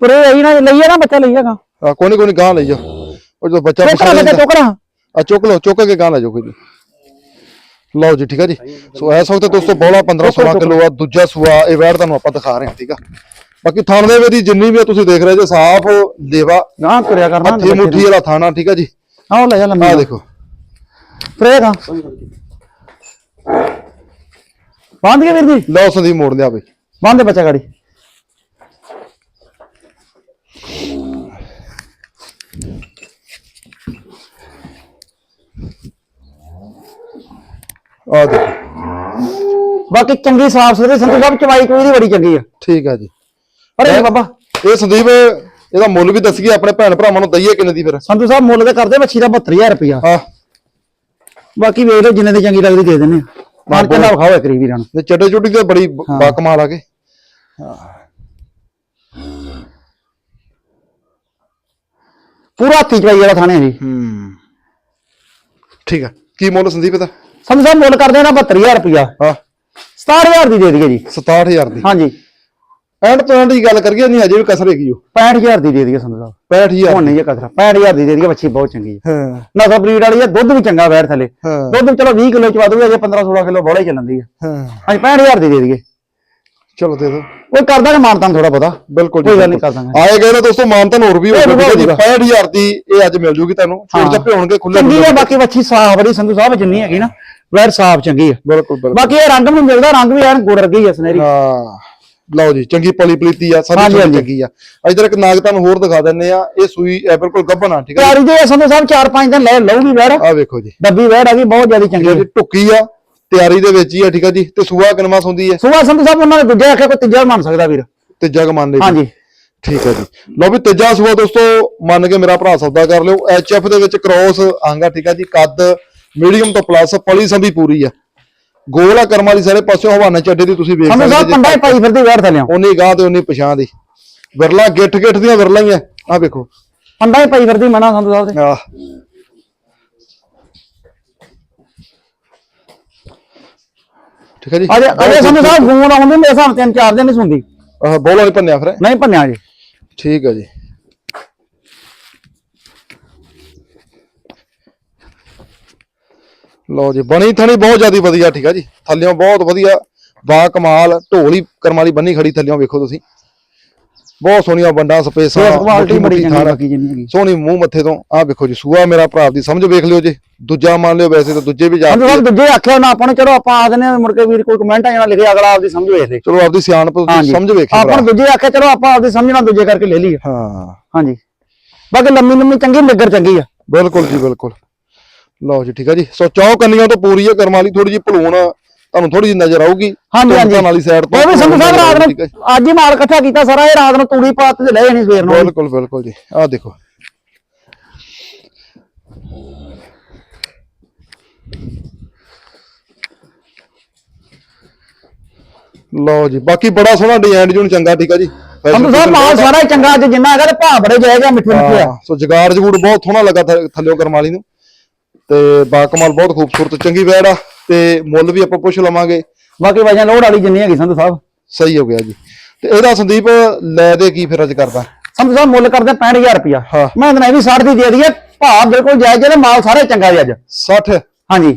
ਤੁਰੇ ਆਈ ਨਾ ਲਈਏ ਨਾ ਬੱਚਾ ਲਈਏਗਾ ਆ ਕੋਈ ਨੀ ਕੋਈ ਨੀ ਗਾਂ ਲਈ ਜਾ। ਉਹ ਜਦੋਂ ਬੱਚਾ ਚੋਕਰਾ ਬੱਚਾ ਪਸੰਦ ਚੋਕਰਾ ਆ ਚੁੱਕ ਲਓ ਚੁੱਕ ਕੇ ਗਾਂ ਲੈ ਜਾਓ ਕੋਈ ਨੀ ਲਓ ਜੀ ਠੀਕ ਆ ਜੀ। ਸੋ ਇਸ ਵਕਤ ਦੋਸਤੋ ਬੋਲਾ 15 16 ਕਿਲੋ ਆ ਦੂਜਾ ਸੂਆ ਇਹ ਵੈੜ ਤੁਹਾਨੂੰ ਆਪਾਂ ਦਿਖਾ ਰਹੇ ਹਾਂ ਠੀਕ ਆ। ਬਾਕੀ ਥਣ ਦੇ ਦੀ ਜਿੰਨੀ ਵੀ ਆ ਤੁਸੀਂ ਦੇਖ ਰਹੇ ਜੇ ਸਾਫ਼ ਲੇਵਾ ਗਾਂ ਤੁਰਿਆ ਕਰਨਾ ਹੱਥੀ ਮੁੱਠੀ ਵਾਲਾ ਥਾਣਾ ਠੀਕ ਆ ਜੀ। ਆਹ ਲੈ ਜਾ ਲੰਮੀ ਆ। ਦੇਖੋ। ਤੁਰੇਗਾ ਬੰਦ ਕੇ ਵੀਰ ਜੀ। ਲਓ ਸੰਦੀਪ ਮੋੜ ਲਿਆ ਬਈ। ਬੰਦ ਦੇ ਬੱਚਾ ਗਾੜੀ। ਆ ਦੇਖੋ। ਬਾਕੀ ਚੰਗੀ ਸਾਫ਼ ਸੁਥਰੀ ਸੰਤੂ ਸਾਹਿਬ ਚਵਾਈ ਕੋਈ ਦੀ ਬੜੀ ਚੰਗੀ ਆ। ਠੀਕ ਆ ਜੀ। ਅਰੇ ਬਾਬਾ। ਇਹ ਸੰਦੀਪ ਇਹਦਾ ਮੁੱਲ ਵੀ ਦੱਸੀਏ ਆਪਣੇ ਭੈਣ ਭਰਾਵਾਂ ਨੂੰ ਦਈਏ ਕਿੰਨੇ ਦੀ ਫਿਰ? ਸੰਤੂ ਸਾਹਿਬ ਮੁੱਲ ਤੇ ਕਰਦੇ ਬੱਚੀ ਦਾ 72000 ਰੁਪਇਆ। ਹਾਂ। ਬਾਕੀ ਵੇਖ ਲਓ ਜਿੰਨੇ ਦੀ ਚੰਗੀ ਲੱਗਦੀ ਦੇ ਦਿੰਨੇ ਆ। ਮਾਰ ਕੇ ਨਾ ਵਿਖਾਓ ਇੱਕ ਰੀ ਵੀਰਾਂ ਨੂੰ। ਤੇ ਚੱਡੇ ਚੁੱਟੀ ਤੇ ਬੜੀ ਬਾ ਕਮਾਲ ਆ ਕੇ। ਪੂਰਾ ਹੱਥੀ ਚਵਾਈ ਵਾਲਾ ਥਾਣੇ ਜੀ। ਹੂੰ। ਠੀਕ ਆ। ਕੀ ਮੁੱਲ ਸੰਦੀਪ ਇਹਦਾ ਸਾਹਿਬ ਮੁੱਲ ਕਰਦੇ ਨਾ 72000 ਰੁਪਇਆ ਹਾਂ। 67000 ਦੀ ਦੇ ਦਈਏ ਜੀ। 67000 ਦੀ। ਹਾਂਜੀ। ਐਂਡ ਤੋਂ ਐਂਡ ਦੀ ਗੱਲ ਕਰੀਏ ਨਹੀਂ ਅਜੇ ਵੀ ਕਸਰ ਹੈਗੀ ਉਹ 65000 ਦੀ ਦੇ ਦਈਏ ਸਾਹਿਬ 65000 ਹੁਣ ਨਹੀਂ ਇਹ ਕਸਰਾ। 65000 ਦੀ ਦੇ ਦਈਏ ਬੱਚੀ ਬਹੁਤ ਚੰਗੀ ਹੈ ਹਾਂ। ਨਸਲ ਬਰੀਡ ਵਾਲੀ ਹੈ ਦੁੱਧ ਵੀ ਚੰਗਾ ਵੈਰ ਥੱਲੇ। ਦੁੱਧ ਚਲੋ 20 ਕਿਲੋ ਚਵਾ ਦੂਗਾ ਜੇ 15 16 ਕਿਲੋ ਬੋਲਾ ਹੀ ਚੱਲਦੀ ਹੈ। ਹਾਂ ਹਾਂਜੀ 65000 ਦੀ ਦੇ ਦਈਏ। ਚਲੋ ਦੇ ਦਿਓ। ਕੋਈ ਕਰਦਾ ਕਿ ਮਾਨਤਾਂ ਥੋੜਾ ਬਹੁਤਾ? ਬਿਲਕੁਲ ਕੋਈ ਗੱਲ ਨਹੀਂ ਬਿਲਕੁਲ। ਕਰ ਦਾਂਗੇ ਆਏ ਗਏ ਨੇ ਦੋਸਤੋ ਮਾਨਤਨ ਹੋਰ ਵੀ ਹੋਊਗਾ ਜੀ ਹੋਊਗਾ। 65000 ਦੀ ਇਹ ਅੱਜ ਮਿਲ ਜੂਗੀ ਤੁਹਾਨੂੰ। ਛੋੜ। ਚੱਪੇ ਹੋਣਗੇ ਖੁੱਲੇ ਚੰਗੀ ਹੈ ਬਾਕੀ ਬੱਚੀ ਸਾਫ਼ ਬੜੀ ਸੰਧੂ ਸਾਹਿਬ ਜਿੰਨੀ ਹੈਗੀ ਨਾ ਵੈਰ ਸਾਫ਼ ਚੰਗੀ ਹੈ ਬਿਲਕੁਲ ਬਿਲਕੁਲ। ਬਾਕੀ ਇਹ ਰੰਗ ਨੂੰ ਮਿਲਦਾ ਰੰਗ ਵੀ ਐਨ ਗੁੜ ਵਰਗੀ ਹੈ ਸਨੇਰੀ ਹਾਂ ਲਓ ਜੀ ਚੰਗੀ ਪਲੀ ਪਲੀਤੀ ਆ ਸਾਡੀ ਹਾਂਜੀ। ਚੰਗੀ ਆ। ਇਧਰ ਇੱਕ ਨਾਗ ਤੁਹਾਨੂੰ ਹੋਰ ਦਿਖਾ ਦਿੰਨੇ ਆ ਇਹ ਸੂਈ ਇਹ ਬਿਲਕੁਲ ਗੱਭਣ ਆ ਠੀਕ ਹੈ ਤਿਆਰੀ ਦੇ ਸੰਧੂ ਸਾਹਿਬ 4-5 ਦਿਨ ਲੈ ਲਊਗੀ ਵੈਰ। ਆ ਵੇਖੋ ਜੀ। ਡੱਬੀ ਵੈਰ ਹੈਗੀ ਬਹੁਤ ਜ਼ਿਆਦਾ ਚੰਗੀ ਜਿਹੜੀ ਹੈ ਟੁੱਕੀ ਆ ਤਿਆਰੀ ਦੇ ਵਿੱਚ ਹੀ ਆ ਠੀਕ ਆ ਜੀ? ਤੇ ਸੂਆ ਕਿਨਮਾ ਹੁੰਦੀ ਹੈ ਸੁਭਾ ਸੰਧੂ ਸਾਹਿਬ ਉਹਨਾਂ ਨੇ ਦੂਜਾ ਆਖਿਆ ਕੋਈ ਤੀਜਾ ਮੰਨ ਸਕਦਾ ਵੀਰ। ਤੀਜਾ ਕਮਾਨ ਲਈ ਹਾਂਜੀ। ਠੀਕ ਹੈ ਜੀ। ਲਓ ਵੀ ਤੀਜਾ ਸੂਆ ਦੋਸਤੋ ਮੰਨ ਕੇ ਮੇਰਾ ਭਰਾ ਸੌਦਾ ਕਰ ਲਿਓ। ਐਚਐਫ ਦੇ ਵਿੱਚ ਕ੍ਰੋਸ ਆਂਗਾ ਠੀਕ ਆ ਜੀ? ਕੱਦ ਮੀਡੀਅਮ ਤੋਂ ਪਲੱਸ ਪਲੀ ਸੰਭੀ ਪੂਰੀ ਆ। ਗੋਲ ਆ ਕਰਮ ਵਾਲੀ ਸਾਰੇ ਪਾਸਿਓਂ ਹਵਾਨਾ ਚੱਡੇ ਦੀ ਤੁਸੀਂ ਵੇਖ ਸੰਧੂ ਸਾਹਿਬ। ਪੰਡਾ ਹੀ ਪਾਈ ਫਿਰਦੀ ਵੈਰ ਥੱਲੇ ਉਨੀ ਗਾਹ ਤੇ ਉਨੀ ਪਛਾਂ ਦੀ। ਵਿਰਲਾ ਗਿੱਠ ਗਿੱਠ ਦੀਆਂ ਵਿਰਲਾ ਹੀ ਆ। ਆ ਵੇਖੋ। ਪੰਡਾ ਹੀ ਪਾਈ ਫਿਰਦੀ ਮਨਾ ਸੰਧੂ ਸਾਹਿਬ ਦੇ। ਆਹ। ਠੀਕ ਹੈ ਜੀ। ਅਜੇ ਅਜੇ ਸੰਧੂ ਸਾਹਿਬ ਗੂਣ ਆਉਂਦੇ ਮੇਰੇ ਹਿਸਾਬ ਤਿੰਨ ਚਾਰ ਦਿਨ ਨਹੀਂ ਸੁਣਦੀ। ਆਹ ਬੋਲਾ ਨਹੀਂ ਭੰਨਿਆ ਫਿਰ। ਨਹੀਂ ਭੰਨਿਆ ਜੀ ਠੀਕ ਹੈ ਜੀ। ਲਓ ਜੀ ਬਣੀ ਥਣੀ ਬਹੁਤ ਜ਼ਿਆਦਾ ਵਧੀਆ ਠੀਕ ਆ ਜੀ। ਥੱਲਿਓਂ ਬਹੁਤ ਵਧੀਆ ਬਾ ਕਮਾਲ ਢੋਲੀ ਕਰਮ ਬੰਨੀ ਖੜੀ ਥੱਲਿਓਂ ਵੇਖੋ ਤੁਸੀਂ। ਬਹੁਤ ਸੋਹਣੀਆਂ ਬੰਡਾਂ ਸਪੇਸਾਂ ਕੁਆਲਿਟੀ ਬੜੀ ਜਿੰਨੀ ਸੋਹਣੀ ਮੂੰਹ ਮੱਥੇ ਤੋਂ ਆਹ ਵੇਖੋ ਜੀ ਸੂਆ ਮੇਰਾ ਭਰਾ ਦੀ ਸਮਝ ਵੇਖ ਲਿਓ ਜੀ। ਦੂਜਾ ਮੰਨ ਲਿਓ ਵੈਸੇ ਤਾਂ ਦੂਜੇ ਵੀ ਜਾ ਸੰਧੂ ਸਾਹਿਬ ਦੂਜੇ ਆਖਿਆ ਨਾ ਆਪਾਂ ਨੂੰ ਚਲੋ ਆਪਾਂ ਆ ਹਾਂ, ਮੁੜ ਕੇ ਵੀਰ ਕੋਈ ਕਮੈਂਟ ਆ ਜਾਣਾ ਲਿਖਿਆ ਅਗਲਾ ਆਪਦੀ ਸਮਝ ਵੇਖਦੇ ਚਲੋ ਆਪਦੀ ਸਿਆਣਪ ਸਮਝ ਵੇਖੀ ਆਪਾਂ ਦੂਜੇ ਆਖਿਆ ਚਲੋ ਆਪਾਂ ਆਪਦੀ ਸਮਝਣਾ ਦੂਜੇ ਕਰਕੇ ਲੈ ਲਈਏ। ਹਾਂ। ਹਾਂਜੀ। ਬਾਕੀ ਲੰਮੀ ਲੰਮੀ ਚੰਗੀ ਨਿੱਗਰ ਚੰਗੀ ਆ। ਬਿਲਕੁਲ ਜੀ ਬਿਲਕੁਲ। ਲਓ ਜੀ ਠੀਕ ਹੈ ਜੀ। ਸੋ ਚੌ ਕੰਨੀਆਂ ਤੋਂ ਪੂਰੀ ਹੈ ਕਰਮ ਵਾਲੀ ਥੋੜੀ ਜਿਹੀ ਭਲੂਣ ਤੁਹਾਨੂੰ ਥੋੜੀ ਜਿਹੀ ਨਜ਼ਰ ਆਊਗੀ। ਹਾਂਜੀ ਹਾਂਜੀ। ਧੁੰਦਾਂ ਵਾਲੀ ਸਾਈਡ ਤੋਂ ਉਹ ਵੀ ਸੰਧੂ ਸਾਹਿਬ ਰਾਤ ਠੀਕ ਹੈ। ਨੂੰ ਅੱਜ ਹੀ ਮਾਲ ਇਕੱਠਾ ਕੀਤਾ ਸਾਰਾ ਇਹ ਰਾਤ ਨੂੰ ਤੂੜੀ ਪਾਤ ਤੇ ਲੈ ਜਾਣੀ ਸਵੇਰ ਨੂੰ। ਬਿਲਕੁਲ ਬਿਲਕੁਲ ਜੀ। ਆਹ ਦੇਖੋ। ਲਓ ਜੀ ਬਾਕੀ ਬੜਾ ਸੋਹਣਾ ਡਿਜ਼ਾਈਨ ਜੂਨ ਚੰਗਾ ਠੀਕ ਆ ਜੀ। ਸੰਧੂ ਸਾਹਿਬ ਮਾਲ ਸਾਰਾ ਚੰਗਾ ਅੱਜ ਜਿੰਨਾ ਹੈਗਾ ਤੇ ਭਾਅ ਬੜੇ ਜਾਇਗਾ ਮਿੱਠੇ ਮਿੱਠੇ ਆ ਸੋ ਜਗਾੜ ਜਗੂੜ ਬਹੁਤ ਸੋਹਣਾ ਲੱਗਾ ਥੱਲਿਓ ਕਰਮ ਵਾਲੀ ਨੂੰ। ਤੇ ਬਾਕਮਾਲ ਬਹੁਤ ਖੂਬਸੂਰਤ ਚੰਗੀ ਵੈੜ ਆ ਤੇ ਮੁੱਲ ਵੀ ਆਪਾਂ ਪੁੱਛ ਲਵਾਂਗੇ। ਬਾਕੀ ਵਜਨ ਲੋੜ ਵਾਲੀ ਜਿੰਨੀ ਹੈਗੀ ਸੰਧੂ ਸਾਹਿਬ। ਸਹੀ ਹੋ ਗਿਆ ਜੀ। ਤੇ ਇਹਦਾ ਸੰਦੀਪ ਲੈ ਦੇ ਕੀ ਫਿਰ ਅੱਜ ਕਰਦਾ? ਸੰਧੂ ਸਾਹਿਬ ਮੁੱਲ ਕਰਦੇ 65000 ਰੁਪਇਆ। ਹਾਂ। ਮੈਂ ਤਾਂ ਇਹ ਵੀ 60 ਦੀ ਦੇ ਦਈਏ ਭਾਅ ਬਿਲਕੁਲ ਜਾਇਜ਼ ਜਿਹੜੇ ਮਾਲ ਸਾਰੇ ਚੰਗਾ ਜੀ ਅੱਜ। 60 ਹਾਂਜੀ।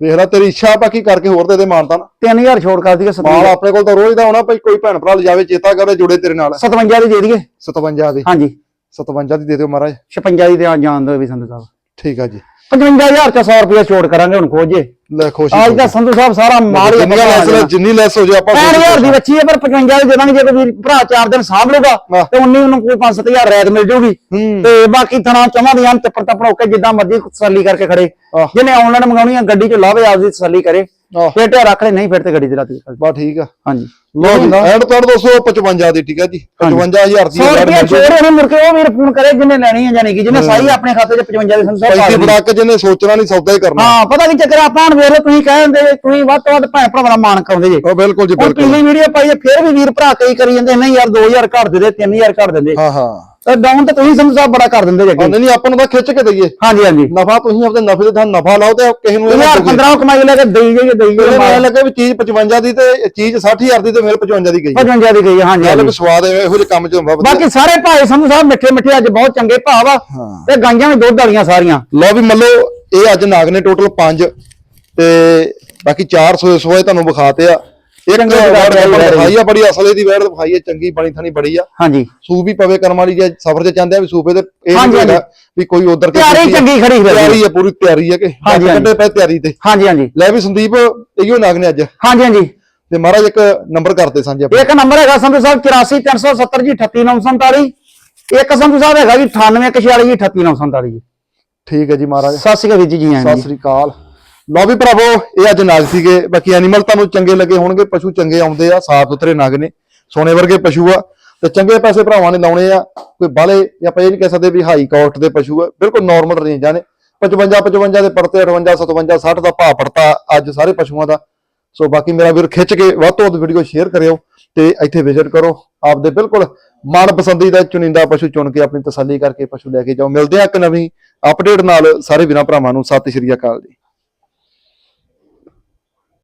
ਵੇਖ ਲੈ ਤੇਰੀ ਇੱਛਾ ਬਾਕੀ ਕਰਕੇ ਹੋਰ ਦੇ ਦੇ ਮਾਨਤਾ ਨਾ। 3000 ਛੋੜ ਕਰ ਦਈਏ ਮਾਲ 57 ਆਪਣੇ ਕੋਲ ਤਾਂ ਰੋਜ਼ ਦਾ ਹੋਣਾ ਭਾਈ ਕੋਈ ਭੈਣ ਭਰਾ ਲਿਜਾਵੇ ਚੇਤਾ ਕਰੇ ਜੁੜੇ ਤੇਰੇ ਨਾਲ। 57 ਦੀ ਦੇ ਦਈਏ। 57 ਦੀ। ਹਾਂਜੀ। 57 ਦੀ ਦੇ ਦਿਓ ਮਹਾਰਾਜ। 56 ਦੀ ਦੇ ਜਾਣ ਦੋ ਵੀ ਸੰਧੂ ਸਾਹਿਬ। ਠੀਕ ਆ ਜੀ। 55000 ਚ 100 ਰੁਪਏ ਛੋੜ ਕਰਾਂਗੇ ਹੁਣ ਖੋਜੇ ਲੈ ਖੁਸ਼ੀ ਅੱਜ ਦਾ ਸੰਧੂ ਸਾਹਿਬ ਸਾਰਾ ਮਾਲ ਹੀ ਜਿੰਨੀ ਲੈਸ ਲੈ- ਜਿੰਨੀ ਲੈਸ ਹੋ ਜਾ ਆਪਾਂ 60000 ਦੀ ਬੱਚੀ ਹੈ ਪਰ 55 ਦੀ ਦੇ ਦਾਂਗੇ ਜੇ ਕੋਈ ਭਰਾ ਚਾਰ ਦਿਨ ਸਾਂਭ ਲੂਗਾ। ਤੇ 19 ਨੂੰ ਕੋਈ 5-7000 ਰੈਤ ਮਿਲ ਜੂਗੀ। ਤੇ ਬਾਕੀ ਥਣਾ ਚਵਾਂ ਦੀਆਂ ਟੱਪੜ ਟੱਪੜ ਹੋ ਕੇ ਜਿੱਦਾਂ ਮਰਜ਼ੀ ਤਸੱਲੀ ਕਰਕੇ ਖੜੇ। ਜਿਹਨੇ ਆਨਲਾਈਨ ਮੰਗਾਉਣੀ ਆ ਗੱਡੀ ਚ ਲਾਵੇ ਆਪਦੀ ਤਸੱਲੀ ਕਰੇ। ਫੇਰ ਤੇ ਰੱਖ ਲੈ ਨਹੀਂ ਫਿਰ ਤੇ ਗੱਡੀ ਦੇ। ਰਾਤੀ ਬਾ ਠੀਕ ਆ। ਹਾਂਜੀ। ਲੋ ਜੀ ਐਂਡ ਤੋਂ ਦੋਸਤੋ 55 ਦੀ ਠੀਕ ਆ ਜੀ। 55000 ਦੀ 100 ਰੇਟ ਰੁਪਏ। ਛੋੜ ਉਹਨੇ ਮੁੜ ਕੇ ਉਹ ਵੀਰ ਫੋਨ ਕਰੇ ਜਿਹਨੇ ਲੈਣੀ ਹੈ ਜਾਨੀ ਕਿ ਜਿਹਨੇ ਸਾਈ ਆਪਣੇ ਖਾਤੇ 'ਚ 55 ਦੇ ਸੰਸਾਰ ਪੈਸੇ ਬੜਾ ਕੇ ਜਿਹਨੇ ਸੋਚਣਾ ਨਹੀਂ ਸੌਦਾ ਹੀ ਕਰਨਾ। ਹਾਂ ਪਤਾ ਕੀ ਚੱਕਰ ਆਪਾਂ ਹੁਣ ਵੇਖ ਲਓ ਤੁਸੀਂ ਕਹਿੰਦੇ ਤੁਸੀਂ ਵੱਧ ਤੋਂ ਵੱਧ ਭੈਣ ਭਰਾਵਾਂ ਦਾ ਮਾਣ ਕਰਾਉਂਦੇ ਜੇ। ਉਹ ਬਿਲਕੁਲ ਜੀ ਬਿਲਕੁਲ। ਪਿਛਲੀ ਵੀਡੀਓ ਪਾਈ ਹੈ, ਫਿਰ ਵੀ ਵੀਰ ਭਰਾ ਕਈ ਕਰੀ ਜਾਂਦੇ ਨਹੀਂ ਯਾਰ 2000 ਘੱਟ ਦੇ ਦੇ 3000 ਘੱਟ ਦਿੰਦੇ। ਹਾਂ ਹਾਂ। ਤੇ ਡਾਊਨ ਤੇ ਤੁਸੀਂ ਸੰਧੂ ਸਾਹਿਬ ਬੜਾ ਕਰ ਦਿੰਦੇ ਜੇ ਅੱਗੇ। ਨਹੀਂ ਆਪਾਂ ਨੂੰ ਤਾਂ ਖਿੱਚ ਕੇ ਦਈਏ। ਹਾਂਜੀ ਹਾਂਜੀ। ਨਫਾ ਤੁਸੀਂ ਆਪਣੇ ਨਫੇ ਦੇ ਥਾਂ ਨਫਾ ਲਾਓ ਤੇ ਕਿਸੇ ਨੂੰ ਇਹ ਨਾ 1000 ਕਹੋ 15 ਕਮਾਈ ਲੈ ਕੇ ਦੇਈ ਜਾਈਏ ਦੇਈ ਜਾਈਏ ਨਾ ਲੱਗੇ ਵੀ ਚੀਜ਼ 55 ਦੀ ਤੇ ਚੀਜ਼ 60000 ਦੀ ਤੇ ਮੇਰੇ 55 ਦੀ ਗਈ 55 ਦੀ ਗਈ ਹਾਂਜੀ ਵੀ ਸਵਾਦ ਇਹੋ ਜਿਹੇ ਕੰਮ ਚ ਹੁੰਦਾ ਬਾਕੀ ਸਾਰੇ ਭਾਈ ਸੰਧੂ ਸਾਹਿਬ ਮਿੱਠੇ ਮਿੱਠੇ ਅੱਜ ਬਹੁਤ ਚੰਗੇ ਭਾਵ ਆ। ਤੇ ਗਾਈਆਂ ਵੀ ਦੁੱਧ ਵਾਲੀਆਂ ਸਾਰੀਆਂ। ਲਓ ਵੀ ਮੰਨ ਲਓ ਇਹ ਅੱਜ ਨਾਗ ਨੇ ਟੋਟਲ 5 ਤੇ ਬਾਕੀ 400 ਸੋਏ ਤੁਹਾਨੂੰ ਵਿਖਾਤੇ ਆ। ਇੱਕ ਚੰਗੇ ਤੇ ਵੈੜ ਦਿਖਾਈ ਆ ਬੜੀ ਅਸਲੇ ਦੀ ਵੈੜ ਦਿਖਾਈ ਆ ਚੰਗੀ ਬਣੀ ਥਣੀ ਬੜੀ ਆ। ਹਾਂਜੀ। ਸੂਪ ਵੀ ਪਵੇ ਕਰਮ ਵਾਲੀ ਜੇ ਸਫਰ 'ਚ ਚਾਹੁੰਦੇ ਆ ਵੀ ਸੂਪੇ ਤੇ ਇਹ ਨਹੀਂ। ਵੀ ਕੋਈ ਉਧਰ ਤਿਆਰੀ ਚੰਗੀ ਖੜੀ ਫਿਰ ਤਿਆਰੀ ਆ ਪੂਰੀ ਤਿਆਰੀ ਆ ਕਿ। ਹਾਂਜੀ। ਕੱਢੇ ਪਏ ਤਿਆਰੀ ਤੇ। ਹਾਂਜੀ ਹਾਂਜੀ। ਲੈ ਵੀ ਸੰਦੀਪ ਇਹੀਓ ਨਾਗ ਨੇ ਅੱਜ। ਹਾਂਜੀ ਹਾਂਜੀ। ਤੇ ਮਹਾਰਾਜ ਇੱਕ ਨੰਬਰ ਕਰਤੇ ਸਾਂਝੇ ਇੱਕ ਨੰਬਰ ਹੈਗਾ ਸੰਧੂ ਸਾਹਿਬ 84370 ਜੀ 38947 ਇੱਕ ਸੰਧੂ ਸਾਹਿਬ ਹੈਗਾ ਜੀ 9846 ਜੀ 38947 ਜੀ। ਠੀਕ ਹੈ ਜੀ ਮਹਾਰਾਜ। ਸਤਿ ਸ਼੍ਰੀ ਅਕਾਲ ਜੀ ਜੀ ਸਤਿ ਸ੍ਰੀ ਅਕਾਲ। ਲੋ ਵੀ ਭਰਾਵੋ, ਇਹ ਅੱਜ ਨਾਗ ਸੀਗੇ। ਬਾਕੀ ਐਨੀਮਲ ਤੁਹਾਨੂੰ ਚੰਗੇ ਲੱਗੇ ਹੋਣਗੇ, ਪਸ਼ੂ ਚੰਗੇ ਆਉਂਦੇ ਆ, ਸਾਫ਼ ਸੁਥਰੇ ਨਾਗ ਨੇ, ਸੋਨੇ ਵਰਗੇ ਪਸ਼ੂ ਆ। ਤੇ ਚੰਗੇ ਪੈਸੇ ਭਰਾਵਾਂ ਨੇ ਲਾਉਣੇ ਆ, ਕੋਈ ਬਾਲੇ ਆਪਾਂ ਇਹ ਨਹੀਂ ਕਹਿ ਸਕਦੇ ਵੀ ਹਾਈ ਕਾਸਟ ਦੇ ਪਸ਼ੂ ਆ, ਬਿਲਕੁਲ ਨਾਰਮਲ ਰੇਂਜਾਂ ਨੇ। 55 55 ਦੇ ਪਰਤੇ 58 57 60 ਦਾ ਭਾਅ ਪੜਤਾ ਅੱਜ ਸਾਰੇ ਪਸ਼ੂਆਂ ਦਾ। ਸੋ ਬਾਕੀ ਮੇਰਾ ਵੀਰ ਖਿੱਚ ਕੇ ਵੱਧ ਤੋਂ ਵੱਧ ਵੀਡੀਓ ਸ਼ੇਅਰ ਕਰਿਓ ਤੇ ਇੱਥੇ ਵਿਜ਼ਿਟ ਕਰੋ। ਆਪਦੇ ਬਿਲਕੁਲ ਮਨ ਪਸੰਦੀਦਾ ਚੁਣਿੰਦਾ ਪਸ਼ੂ ਚੁਣ ਕੇ ਆਪਣੀ ਤਸੱਲੀ ਕਰਕੇ ਪਸ਼ੂ ਲੈ ਕੇ ਜਾਓ। ਮਿਲਦੇ ਆ ਇੱਕ ਨਵੀਂ ਅਪਡੇਟ ਨਾਲ। ਸਾਰੇ ਵੀਰਾਂ ਭਰਾਵਾਂ ਨੂੰ ਸਤਿ ਸ਼੍ਰੀ ਅਕਾਲ ਜੀ।